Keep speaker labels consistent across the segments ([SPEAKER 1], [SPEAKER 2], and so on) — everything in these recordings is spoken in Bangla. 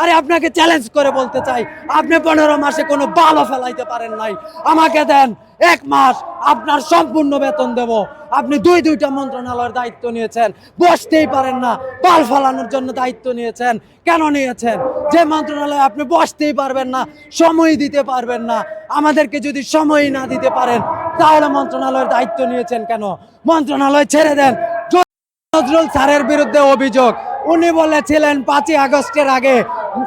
[SPEAKER 1] আরে আপনাকে চ্যালেঞ্জ করে বলতে চাই, আপনি পনেরো মাসে কোনো বালও ফেলাইতে পারেন নাই। আমাকে দেন, এক মাস আপনার সম্পূর্ণ বেতন দেব। আপনি দুই দুইটা মন্ত্রণালয়ের দায়িত্ব নিয়েছেন, বসতেই পারেন না পাল ফেলানোর জন্য দায়িত্ব নিয়েছেন। কেন নিয়েছেন? যে মন্ত্রণালয়ে আপনি বসতেই পারবেন না, সময় দিতে পারবেন না, আমাদেরকে যদি সময় না দিতে পারেন, তাহলে মন্ত্রণালয়ের দায়িত্ব নিয়েছেন কেন? মন্ত্রণালয় ছেড়ে দেন। নজরুল স্যারের বিরুদ্ধে অভিযোগ, উনি বলেছিলেন পাঁচই আগস্টের আগে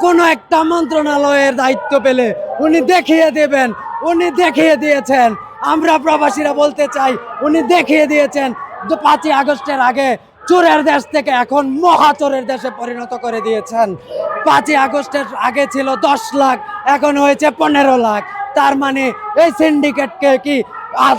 [SPEAKER 1] কোনো একটা মন্ত্রণালয়ের দায়িত্ব পেলে উনি দেখিয়ে দেবেন, উনি দেখিয়ে দিয়েছেন। আমরা প্রবাসীরা বলতে চাই, উনি দেখিয়ে দিয়েছেন যে পাঁচই আগস্টের আগে চোরের দেশ থেকে এখন মহাচোরের দেশে পরিণত করে দিয়েছেন। পাঁচই আগস্টের আগে ছিল দশ লাখ, এখন হয়েছে পনেরো লাখ। তার মানে এই সিন্ডিকেটকে কি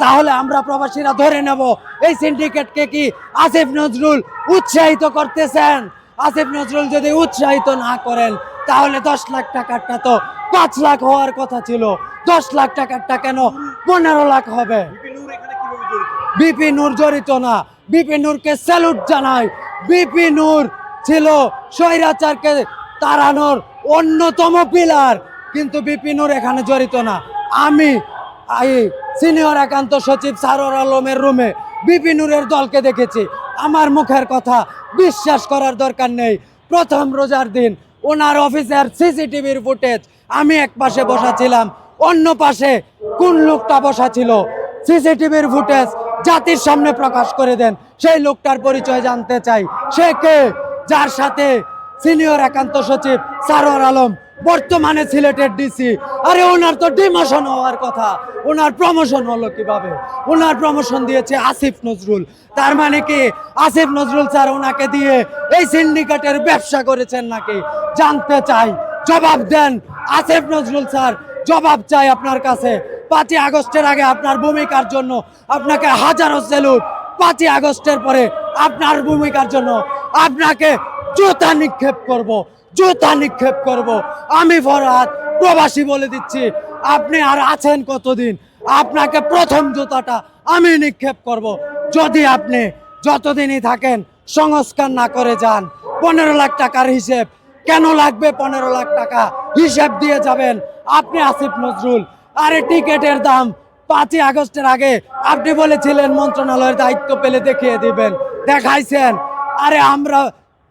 [SPEAKER 1] তাহলে আমরা প্রবাসীরা ধরে নেব, এই সিন্ডিকেটকে কি আসিফ নজরুল উৎসাহিত করতেছেন? আসিফ নজরুল যদি উৎসাহিত না করেন তাহলে দশ লাখ টাকারটা তো পাঁচ লাখ হওয়ার কথা ছিল। দশ লাখ টাকারটা কেন পনেরো লাখ হবে? বিপি নূর জড়িত? না। বিপি নূরকে স্যালুট জানাই। বিপি নূর ছিল স্বৈরাচারকে তাড়ানোর অন্যতম পিলার কিন্তু বিপি নূর এখানে জড়িত না। আমি এই সিনিয়র একান্ত সচিব সারোর আলমের রুমে বিপি নূরের দলকে দেখেছি। আমার মুখের কথা বিশ্বাস করার দরকার নেই। প্রথম রোজার দিন ওনার অফিসের সিসিটিভির ফুটেজ। আমি এক পাশে বসা ছিলাম অন্য পাশে কোন লোকটা বসা ছিল সিসিটিভির ফুটেজ জাতির সামনে প্রকাশ করে দেন। সেই লোকটার পরিচয় জানতে চাই। সে কে? যার সাথে সিনিয়র একান্ত সচিব সারোয়ার আলম বর্তমানে সিলেটের ডিসি আরে ওনার তো ডিমোশন হওয়ার কথা। ওনার প্রমোশন হলো কীভাবে? ওনার প্রমোশন দিয়েছে আসিফ নজরুল। তার মানে কি? আসিফ নজরুল স্যার ওনাকে দিয়ে এই সিন্ডিকেটের ব্যবসা করেছেন নাকি? জানতে চাই। জবাব দেন আসিফ নজরুল স্যার। জবাব চাই আপনার কাছে। পাঁচই আগস্টের আগে আপনার ভূমিকার জন্য আপনাকে হাজারো সেলুট পাঁচই আগস্টের পরে আপনার ভূমিকার জন্য আপনাকে জুতা নিক্ষেপ করব। জুতা নিক্ষেপ করব। আমি ফরহাদ, প্রবাসী বলে দিচ্ছি, আপনি আর আছেন কতদিন? আপনাকে প্রথম জুতাটা আমি নিক্ষেপ করব। যদি আপনি যতদিনই থাকেন, সংস্কার না করে যান, পনেরো লাখ টাকার হিসেব। কেন লাগবে পনেরো লাখ টাকা? হিসেব দিয়ে যাবেন। আপনি আসিফ নজরুল। আরে টিকেটের দাম পাঁচই আগস্টের আগে আপনি বলেছিলেন, মন্ত্রণালয়ের দায়িত্ব পেলে দেখিয়ে দিবেন। দেখাইছেন। আরে আমরা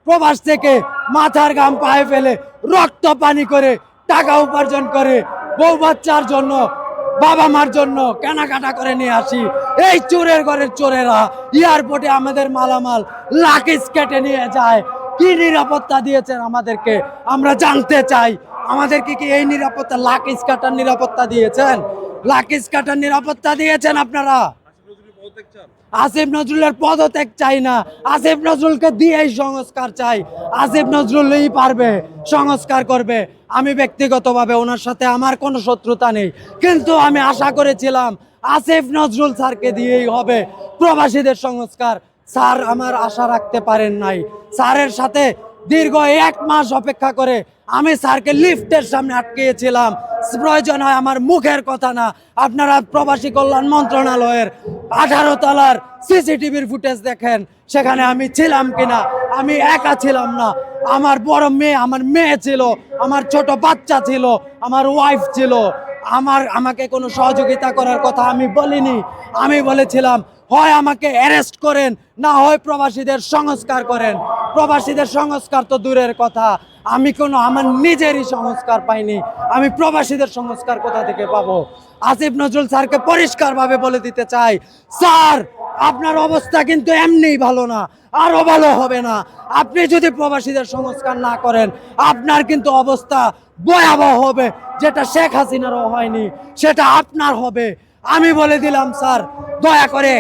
[SPEAKER 1] প্রবাস থেকে মাথার ঘাম পায়ে ফেলে রক্ত পানি করে টাকা উপার্জন করে বউ বাচ্চার জন্য, বাবা মার জন্য কেনাকাটা করে নিয়ে আসি। এই চোরের ঘরের চোরেরা এয়ারপোর্টে আমাদের মালামাল লাকিস কেটে নিয়ে যায়। কি নিরাপত্তা দিয়েছেন আমাদেরকে? আমরা জানতে চাই, আমাদেরকে কি এই নিরাপত্তা লাকিস কাটার নিরাপত্তা দিয়েছেন? লাকিস কাটার নিরাপত্তা দিয়েছেন আপনারা? আসিফ নজরুলের পদত্যাগ চাই না। আসিফ নজরুলকে দিয়েই সংস্কার চাই। আসিফ নজরুলই পারবে, সংস্কার করবে। আমি ব্যক্তিগতভাবে ওনার সাথে আমার কোনো শত্রুতা নেই। কিন্তু আমি আশা করেছিলাম আসিফ নজরুল স্যারকে দিয়েই হবে। প্রবাসীদের সংস্কার স্যার আমার আশা রাখতে পারেন নাই। স্যারের সাথে দীর্ঘ এক মাস অপেক্ষা করে আমি স্যারকে লিফটের সামনে আটকিয়েছিলাম প্রয়োজন হয় আমার মুখের কথা না। আপনারা প্রবাসী কল্যাণ মন্ত্রণালয়ের আঠারো তলার সিসিটিভির ফুটেজ দেখেন, সেখানে আমি ছিলাম কিনা? আমি একা ছিলাম না। আমার বড় মেয়ে আমার মেয়ে ছিল, আমার ছোট বাচ্চা ছিল, আমার ওয়াইফ ছিল। আমার, আমাকে কোনো সহযোগিতা করার কথা আমি বলিনি। আমি বলেছিলাম, হয় আমাকে অ্যারেস্ট করেন, না হয় প্রবাসীদের সংস্কার করেন। প্রবাসীদের সংস্কার তো দূরের কথা। আমি কোনো আমার নিজেরই সংস্কার পাইনি। আমি প্রবাসীদের সংস্কার কোথা থেকে পাবো? আসিফ নজরুল স্যারকে পরিষ্কারভাবে বলে দিতে চাই, স্যার, আপনার অবস্থা কিন্তু এমনিই ভালো না আরও ভালো হবে না। আপনি যদি প্রবাসীদের সংস্কার না করেন, আপনার কিন্তু অবস্থা ভয়াবহ হবে, যেটা শেখ হাসিনারও হয়নি, সেটা আপনার হবে। আমি বলে দিলাম, স্যার, দয়া করে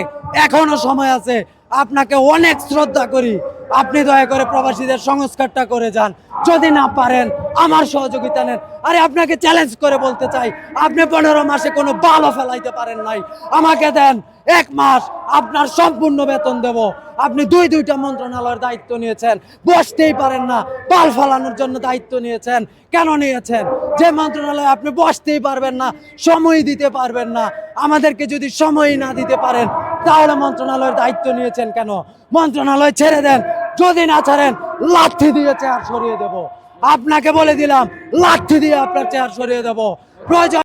[SPEAKER 1] এখনও সময় আছে আপনাকে অনেক শ্রদ্ধা করি। আপনি দয়া করে প্রবাসীদের সংস্কারটা করে যান। যদি না পারেন, আমার সহযোগিতা নেন। আরে আপনাকে চ্যালেঞ্জ করে বলতে চাই, আপনি পনেরো মাসে কোনো বালও ফেলাইতে পারেন নাই। আমাকে দেন এক মাস, আপনার সম্পূর্ণ বেতন দেব। আপনি দুই দুইটা মন্ত্রণালয়ের দায়িত্ব নিয়েছেন। বসতেই পারেন না, বাল ফালানোর জন্য দায়িত্ব নিয়েছেন। কেন নিয়েছেন? যে মন্ত্রণালয়ে আপনি বসতেই পারবেন না, সময় দিতে পারবেন না। আমাদেরকে যদি সময় না দিতে পারেন তাহলে মন্ত্রণালয়ের দায়িত্ব নিয়েছেন কেন? মন্ত্রণালয় ছেড়ে দেন। যদি না ছাড়েন, লাঠি দিয়ে চেয়ার সরিয়ে দেব। আপনাকে বলে দিলাম, লাঠি দিয়ে আপনার চেয়ার সরিয়ে দেব। প্রয়োজন